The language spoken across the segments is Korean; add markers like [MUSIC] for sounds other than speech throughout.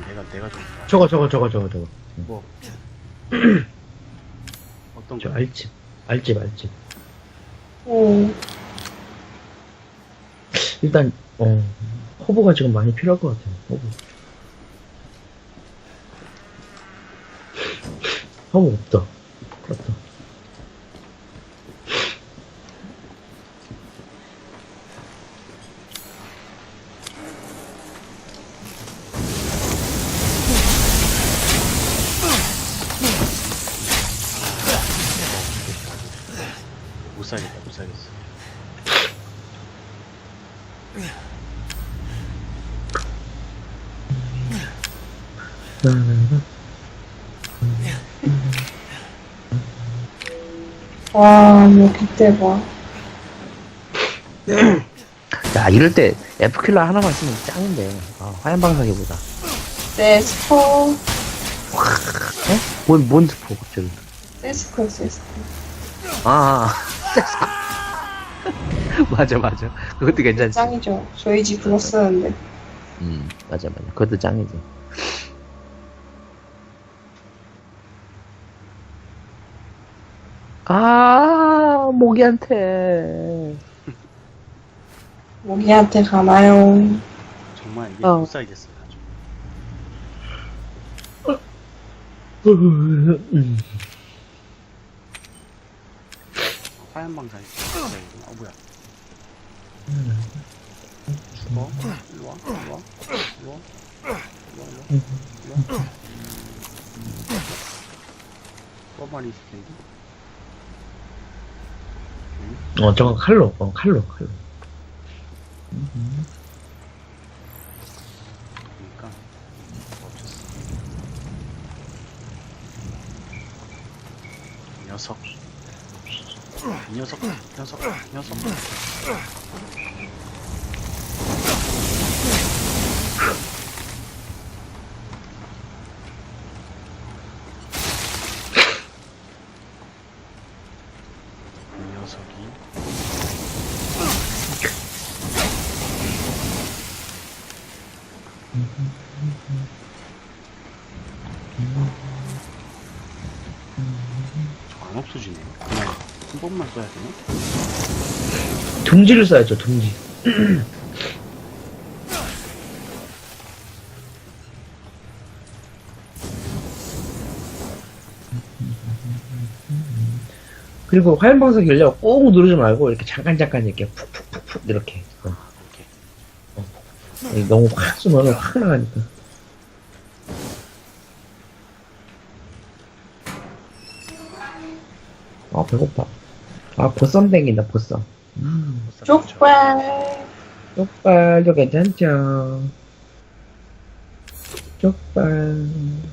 내가 좀 저거 저거 저거 저거 저거. 뭐? [CLEARS THROAT] 어떤 저 거? 알집 알집 알집. 오, 일단 어 허브가 지금 많이 필요할 것 같아요 허브. 허브 없다 봐. [CLEARS THROAT] 야 이럴 때 F킬러 하나만 쓰면 짱인데 아, 화염 방사기보다 세스코, 에? 뭔, 뭔 스포 갑자기 세스코, 세스코. 아, [LAUGHS] [LAUGHS] 맞아, 맞아. 그것도 괜찮지. 짱이죠. 저희 집 그거 쓰는데. 음, 맞아, 맞아. 그것도 짱이지. 아, 모기한테. 모기한테 가나요? 정말 이게 어. 못 살겠어요. 아주. 음. 화염 방사 있어. 어 뭐야? 죽어? 일로 와. 일로 와. 일로 와. 일로 와. 일로 와. 일로 와. 뻔뻔히 있을 텐데. 어, 저거 칼로, 어, 칼로, 칼로. 수 없어. 이 녀석. 이 녀석. 이 녀석. 이 녀석. 이 녀석이 안 없어지네. 그냥 한 번만 써야 되나? 둥지를 써야죠, 둥지. [CLEARS THROAT] 그리고 화염방사기 열려고 꼭 누르지 말고 이렇게 잠깐 잠깐 이렇게 푹푹푹푹 이렇게 어. 이렇게. 너무 확 쏘면 확 나가니까 배고파. 아 보쌈 땡긴다 보쌈. 음, 쪽발. 쪽발도 괜찮죠 쪽발.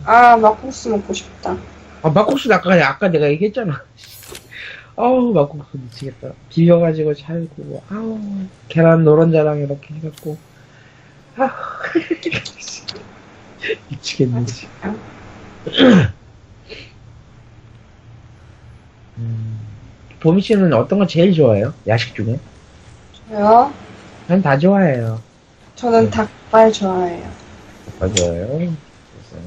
아, 막국수 먹고 싶다. 아 막국수 아까 아까 내가 얘기했잖아. [LAUGHS] 아우 막국수 미치겠다. 비벼가지고 살고 아우 계란 노른자랑 이렇게 해갖고. 아우 [LAUGHS] 미치겠네 진 [LAUGHS] 보미 씨는 어떤 거 제일 좋아해요? 야식 중에? 저요? 난 다 좋아해요. 저는 닭발 좋아해요. 다 좋아해요. 그래서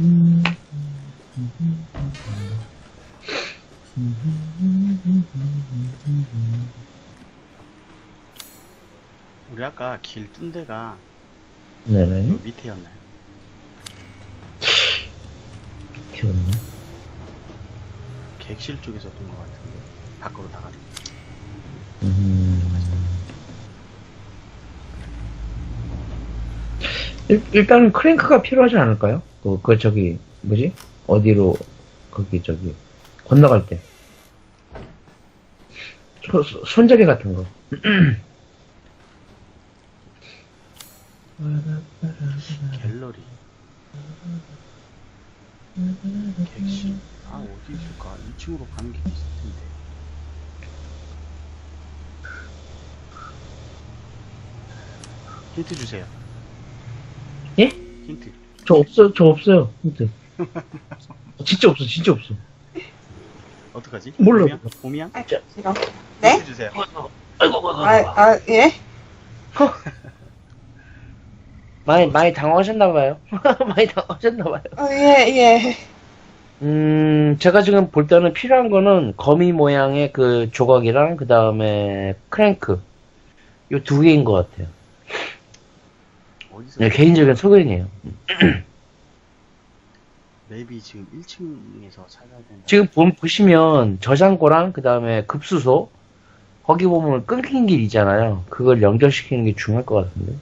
음. 우리 아까 길 뜬 데가 네네. 요 밑에였나요? 귀엽네. 객실 쪽에서 뜬것 같은데 밖으로 나가는 음. 일, 일단은 크랭크가 필요하지 않을까요? 그, 그, 저기, 뭐지? 어디로, 거기, 저기, 건너갈 때. 소, 소- 손잡이 같은 거. 갤러리 객실 아 어디 있을까? 2층으로 가는 게 있을 텐데 힌트 주세요 예? 힌트 저 없어요, 저 없어요. 힌트. [LAUGHS] 진짜 없어, 진짜 없어. 어떡하지? 몰라. 봄이야? 봄이야? 아, 싫어. 네? 힌트 주세요 아이고, 아이고, 아이고. 아, 아, 예? [LAUGHS] 많이, 많이 당황하셨나봐요. [LAUGHS] 많이 당황하셨나봐요. 어, 예, 예. 음, 제가 지금 볼 때는 필요한 거는 거미 모양의 그 조각이랑 그 다음에 크랭크. 요 두 개인 것 같아요. 어디서 네, 개인적인 소견이에요. [CLEARS THROAT] 맵이 지금 1층에서 찾아야 된다. 지금 보, 보시면 저장고랑 그 다음에 급수소 거기 보면 끊긴 길 있잖아요. 그걸 연결시키는 게 중요할 것 같은데.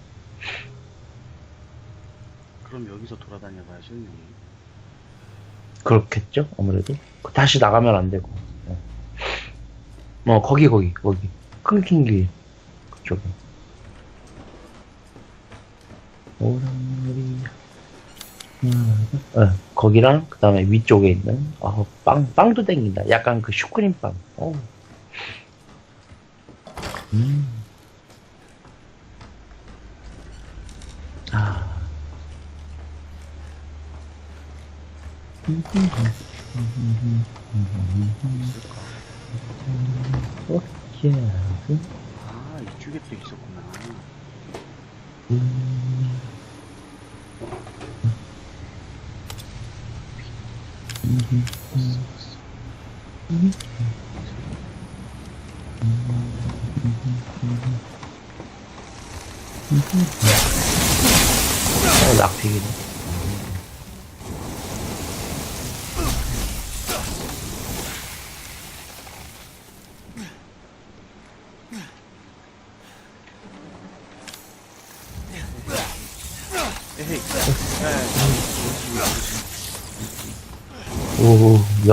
그럼 여기서 돌아다녀봐야죠, 형님. 그렇겠죠? 아무래도. 다시 나가면 안 되고. 어, 어, 거기, 거기, 거기. 끊긴 길. 그쪽에. 오랑머리. 어, 거기랑, 그 다음에 위쪽에 있는, 아, 빵, 빵도 땡긴다. 약간 그 슈크림 빵. 어. 음. 오케이. 아, 이쪽에 또 있었구나. 어, 낙픽이네.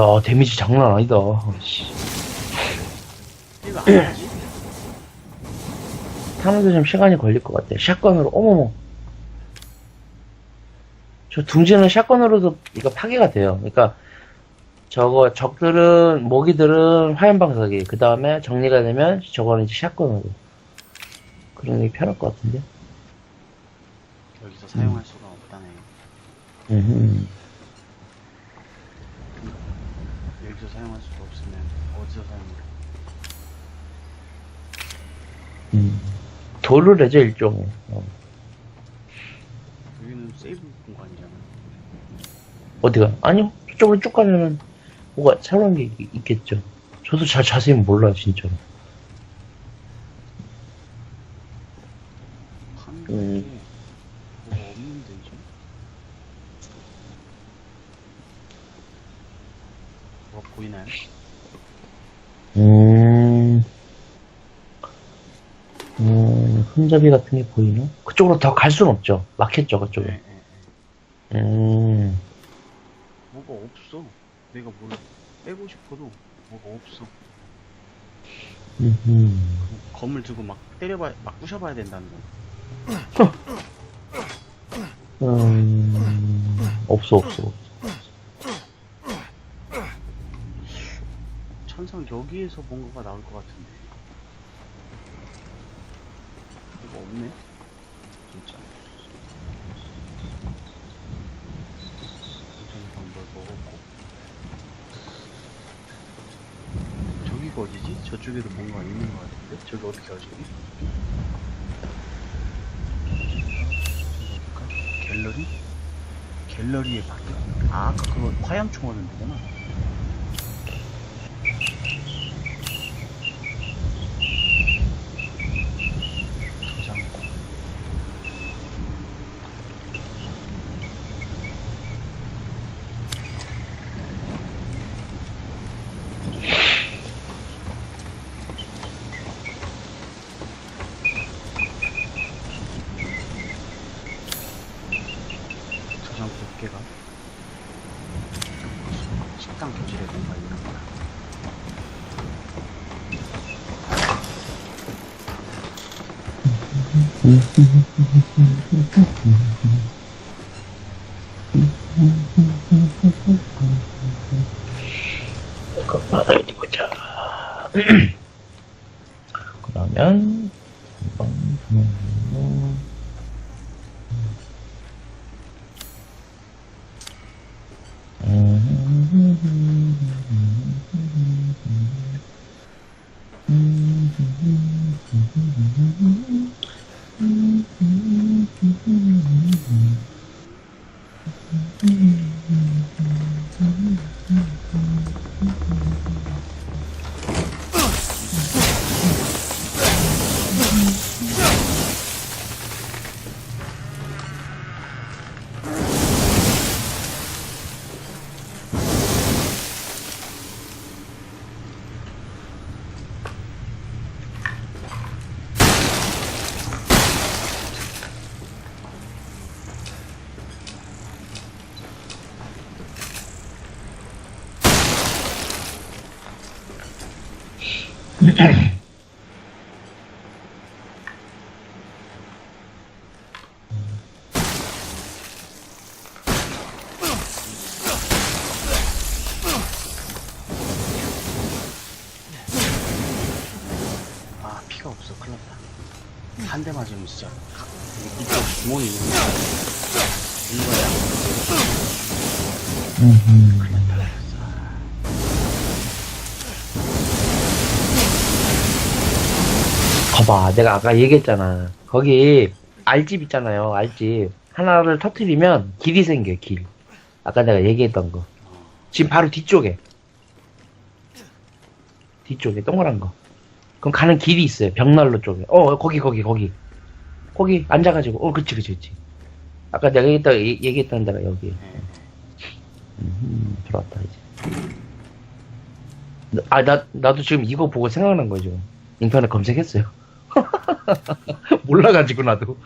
야, 데미지 장난 아니다. 씨. [CLEARS THROAT] 타는데 좀 시간이 걸릴 것 같아. 샷건으로, 어머머. 저 둥지는 샷건으로도 이거 파괴가 돼요. 그러니까, 저거, 적들은, 모기들은 화염 방사기. 그 다음에 정리가 되면 저거는 이제 샷건으로. 그런 게 편할 것 같은데. 여기서 사용할 수가 없다네. 음 여기서 사용할 수가 없으면 어디서 사용해? 음. 돌을 내죠, 일종의. 어. 여기는 세이브 공간이잖아. 어디가? 아니요. 저쪽으로 쭉 가면은 뭐가 새로운 게 있- 있겠죠. 저도 잘 자세히 몰라요, 진짜로. 파는 음. 게 뭐가 없는데 이제? 뭐가 보이나요? 음, 음, 손잡이 같은 게 보이나? 그쪽으로 더 갈 수는 없죠. 막혔죠, 그쪽에. 네, 네, 네. 음, 뭐가 없어. 내가 뭘 빼고 싶어도 뭐가 없어. 음, 검을 들고 막 때려봐, 막 부셔봐야 된다는 거. 음, 없어, 없어, 없어. 천상 여기에서 뭔가가 나올 것 같은데. 뭐가 없네? 진짜. 뭘 먹었고. 저기가 어디지? 저쪽에도 뭔가 있는 것 같은데? 저기 어떻게 하지? 갤러리? 갤러리에 바뀌어. 아, 아까 그거 화염총 하는 데구나. 저장고. 저장고 몇 개가? 식당 교실에 뭔가 있는 거야. 그거 어디 보자. 음, 한 대 맞으면 진짜 이쪽 거야 이거야 거봐, 내가 아까 얘기했잖아. 거기 알집 있잖아요, 알집. 하나를 터트리면 길이 생겨, 길. 아까 내가 얘기했던 거. 지금 바로 뒤쪽에. 뒤쪽에, 동그란 거. 그럼 가는 길이 있어요, 벽난로 쪽에. 어, 거기, 거기, 거기. 거기 앉아가지고, 어, 그치, 그치, 그치. 아까 내가 얘기했던, 얘- 얘기했던 데가 여기. 음, 들어왔다, 이제. 아, 나, 나도 지금 이거 보고 생각난 거죠. 인터넷 검색했어요. [LAUGHS] 몰라가지고 나도.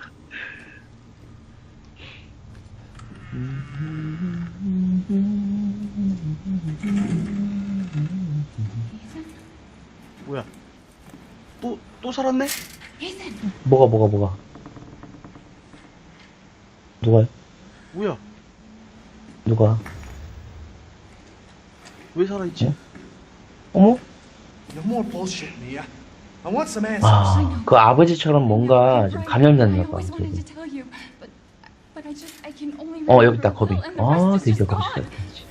뭐야 또또 살았네 뭐가 뭐가 뭐가? 누가요? 뭐야 누가? 왜 살아있지 어? 어머? 아, 그 아버지처럼 뭔가 지금 감염됐나 봐. 지금. 어 여기 있다 거비. 아 드디어 거비 시작했지.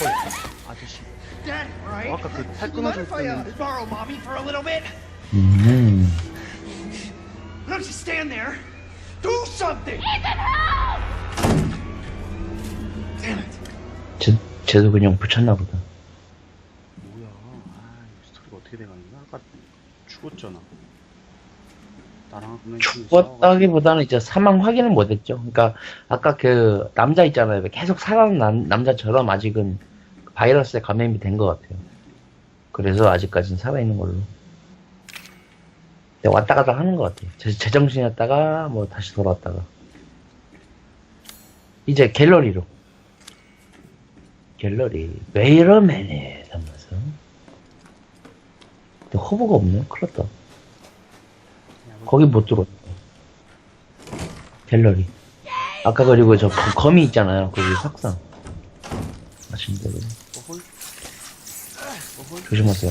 헐 아저씨 right? 아까 그 팔 끊어줄 때 음. Why don't you stand there? Do something! Damn it. 쟤, 쟤도 그냥 붙였나 보다. 뭐야 아 스토리가 어떻게 돼가는 거야 아까 죽었잖아 나랑 죽었다기보다는 이제 사망 확인은 못했죠. 그러니까 아까 그 남자 있잖아요. 계속 살아난 남, 남자처럼 아직은 바이러스에 감염이 된 것 같아요. 그래서 아직까지는 살아있는 걸로. 왔다 갔다 하는 것 같아요. 제, 제정신이었다가 뭐 다시 돌아왔다가. 이제 갤러리로. 갤러리. 웨이러맨에 담아서. 근데 허브가 없네. 큰일 났다. 거기 못 들어왔다. 갤러리. 아까 그리고 저 거- 거미 있잖아요. 거기 석상. 아시면 되거든. 조심하세요. 조심하세요.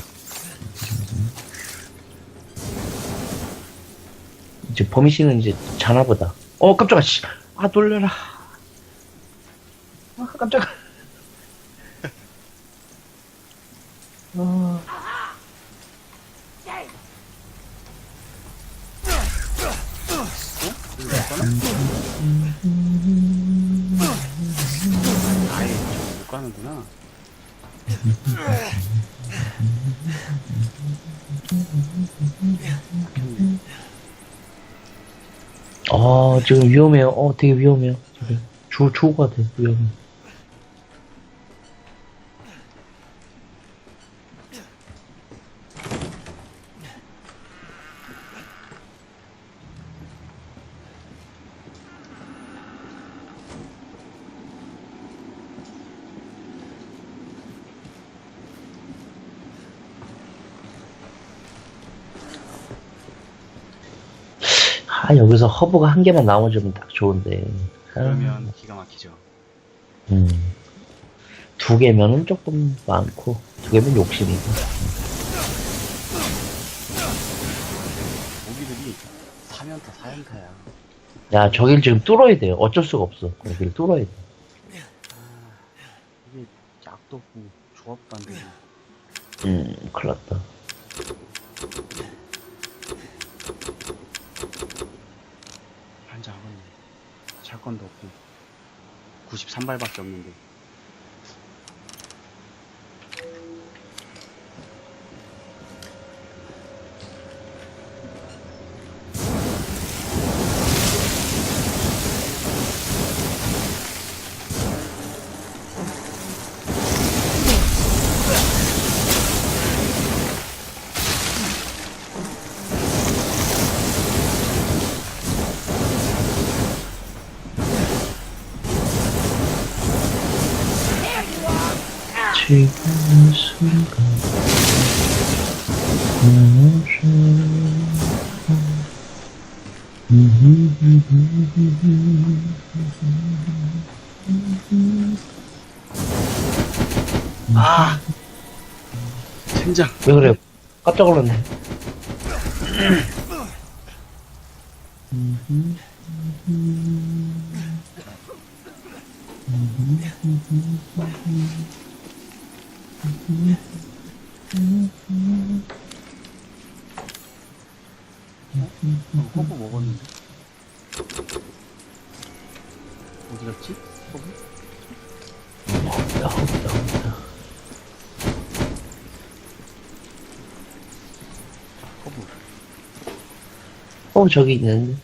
이제 범희 씨는 이제 자나 보다. 어, 깜짝아, 씨. 아, 놀래라. 아, 깜짝아. 어, 아예 못 가는구나 아, 지금 위험해요. 어, 되게 위험해요. 지금. 죽, 죽을 것 같아. 위험해. 아, 여기서 허브가 한 개만 나와주면 딱 좋은데. 아, 그러면 기가 막히죠 음. 두 개면은 조금 많고, 두 개면 욕심이고. 모기들이 사면타 사연타야 야, 저길 지금 뚫어야 돼요. 어쩔 수가 없어. 여기를 뚫어야 돼. 이게 약도 없고 조합도 안 되고 음, 큰일 났다. 한장 하겠네 샷 건도 없고 93발밖에 없는데 지금 순간. 아! 젠장. 왜 그래? 깜짝 놀랐네. [CLEARS THROAT] [CLEARS THROAT] 어, 허브 먹었는데. 어디 갔지? 허브? 없다, 없다, 없다. 허브. 어, 저기 있는데.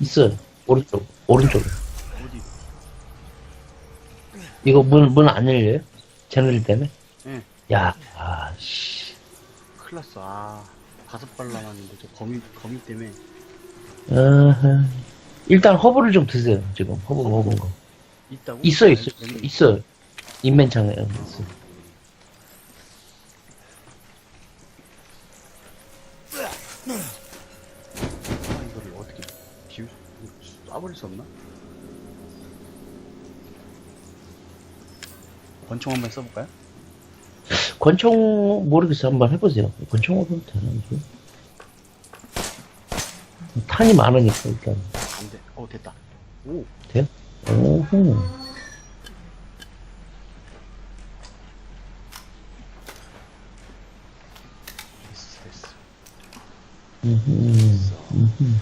있어요. 오른쪽, 오른쪽에. 어디? 이거 문, 문 안 열려요? 제너리 때문에? 응. 야, 아, 씨. 큰일 났어. 아. 다섯 발 남았는데, 저 거미, 거미 때문에. 어허. 일단 허브를 좀 드세요, 지금. 허브 먹은 거. 있다고? 있어요, 있어요. 네, 있어요. 인맨창에 있어. 아, 이거를 어떻게 비울, 쏴버릴 수 없나? 권총 한번 써볼까요? 권총, 모르겠어요. 한번 해보세요. 권총으로 되는 지. 탄이 많으니까, 일단. 안 돼. 어, 됐다. 오, 오호. 됐어, 됐어. 음흠, 음흠.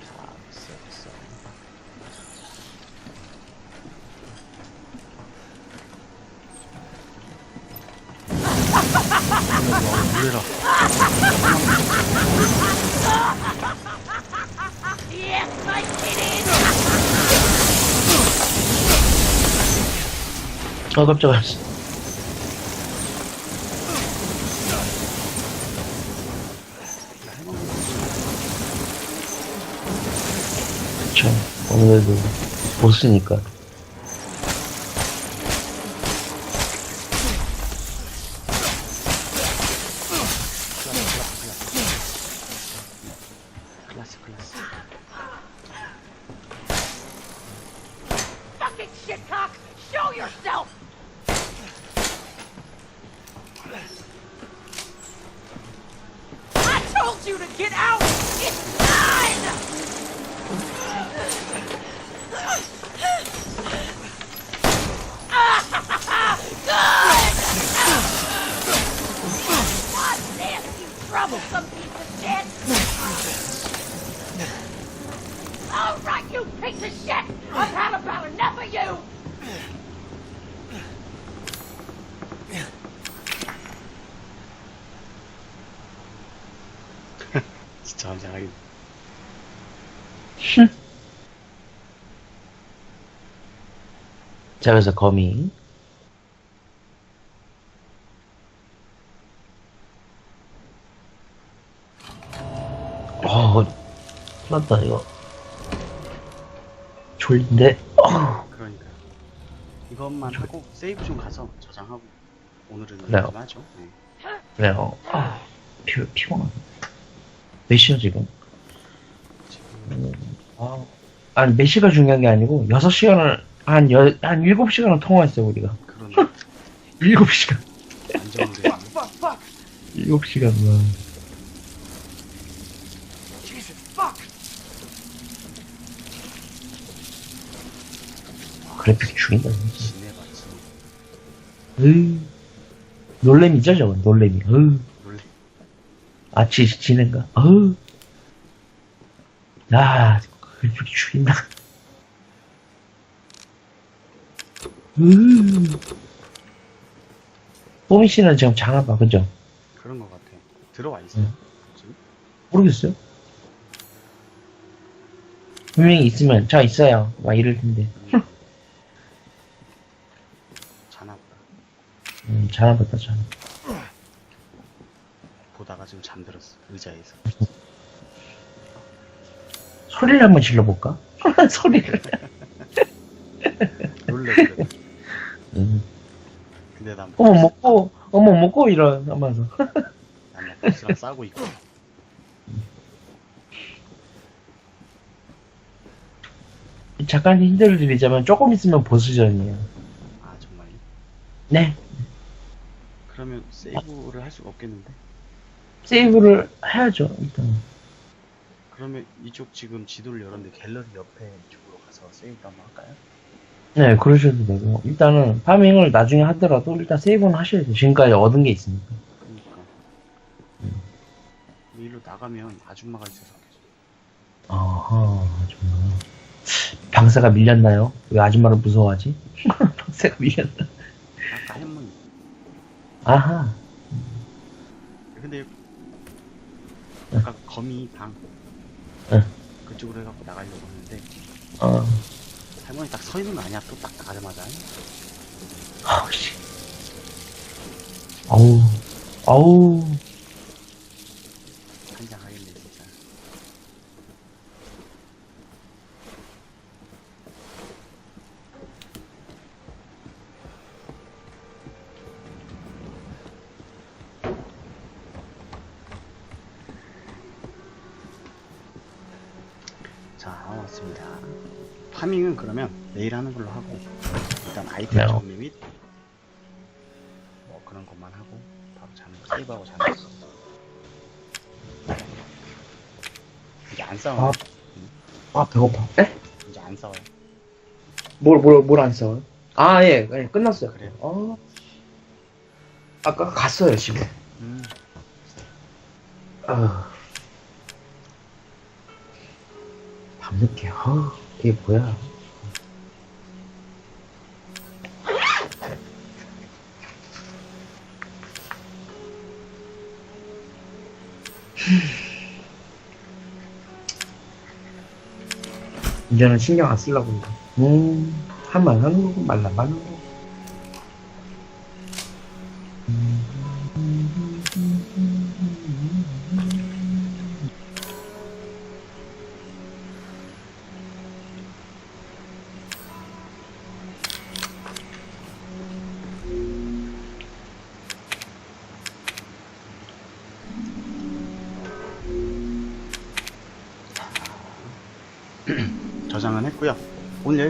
다 됐어, 됐어. 놀래라. 아, 깜짝이야. 그쵸. 아무래도, 보스니까. 진짜 환장하긴. 자, 그래서 거미. 어, 큰일 났다, 이거. 졸린데? 어. 그러니까요. 이것만 하고, 세이브 좀 가서 저장하고, 오늘은 그래요. 하죠. 네. 그래요. 아, 피, 피곤하네. 몇 시야, 지금? 지금, 아, 아니, 몇 시가 중요한 게 아니고, 6시간을, 한, 여, 한 7시간을 통화했어요, 우리가. 그런, 7시간. 안정돼. 7시간만. Jesus, fuck! 그래픽 죽인다, 진짜. 지내봤지. 으 놀래미죠, 저건, 놀래미. 으. 아, 지, 지는가? 어우. 야, 그래픽 죽인다. 으 뽀미 씨는 지금 장아봐, 그죠? 그런 것 같아요. 들어와 있어요. 응. 지금? 모르겠어요. 분명히 있으면, 저 있어요. 막 이럴 텐데. 자나 보다. 음, 장아봤다, 장아. 지금 잠들었어. 의자에서. 소리를 한번 질러볼까? [LAUGHS] 소리를. [LAUGHS] 놀래, 그래. 음. 근데 난 어머, 먹고, 어머, 못 먹고 이런 하면서. [LAUGHS] 난 보스랑 싸우고 있고. 잠깐 힌트를 드리자면 조금 있으면 보스전이에요. 아 정말. 네. 그러면 세이브를 할 수가 없겠는데? 세이브를 해야죠, 일단. 그러면 이쪽 지금 지도를 열었는데 갤러리 옆에 이쪽으로 가서 세이브 한번 할까요? 네, 그러셔도 되고. 일단은 파밍을 나중에 하더라도 일단 세이브는 하셔야 돼요. 지금까지 얻은 게 있으니까. 그러니까. 일로 나가면 아줌마가 있어서 계속. 아하, 정말. 방사가 밀렸나요? 왜 아줌마를 무서워하지? [LAUGHS] 방사가 밀렸나? 아까 햄문. 아하. 근데 아까 거미 방 응. 그쪽으로 해갖고 나가려고 하는데 어. 할머니 딱 서 있는 거 아니야? 또 딱 나가자마자. 아우, 씨. 아우, 아우. 한장 하겠네 진짜. 자 왔습니다. 파밍은 그러면 내일 하는 걸로 하고 일단 아이템 네. 정리 및 뭐 그런 것만 하고 바로 자는 거 세이브하고 자는 거. 이제 안 싸워. 아. 아, 배고파. 에? 이제 안 싸워요. 뭘, 뭘, 뭘 안 싸워요? 아, 예, 예, 끝났어요. 그래요? 어. 아까 갔어요, 지금. 음. 아. 아, 이게 뭐야. 이제는 신경 안 쓰려고 그래. 음, 하면 하는 거고, 말란 말는 거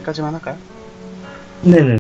여기까지만 할까요? 네네.